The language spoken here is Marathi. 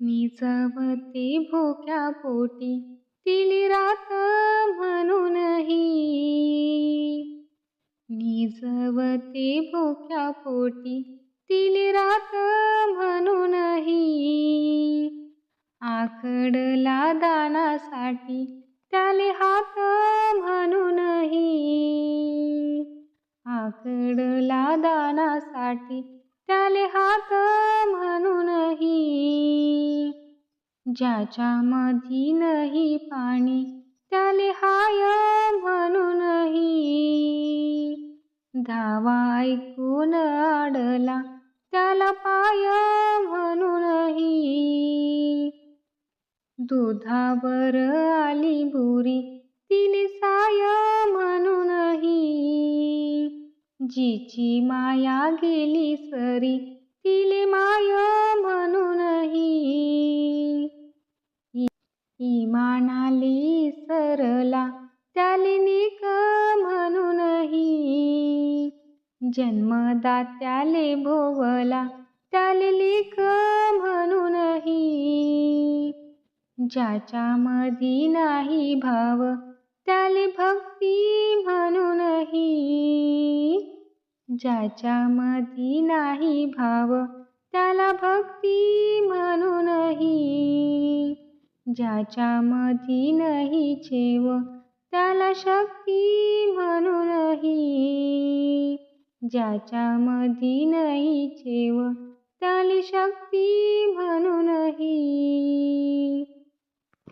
निजवते भोक्या पोटी तिली रात म्हणूनही. निजवते भोक्या पोटी तिली रात म्हणूनही. आकडला दानासाठी त्याले हात म्हणूनही. आकडला दानासाठी त्याले हात ज्याच्या मधी नाही पाणी त्याले हाय म्हणूनही धावा ऐकून अडला त्याला पाय म्हणूनही दुधावर आली बुरी तिले साय म्हणूनही जिची माया गेली सरी तिले माय इमानाली सरला त्याले निक म्हणूनही. जन्मदात्याले भोवला त्याले लेख म्हणूनही. ज्याच्या मधी नाही भाव त्याले भक्ती म्हणूनही. ज्याच्या मधी नाही भाव त्याला भक्ती म्हणूनही. ज्याच्या मधी नाही चेव त्याला शक्ती म्हणूनही ज्याच्या मधी नाही चेव त्याला शक्ती म्हणून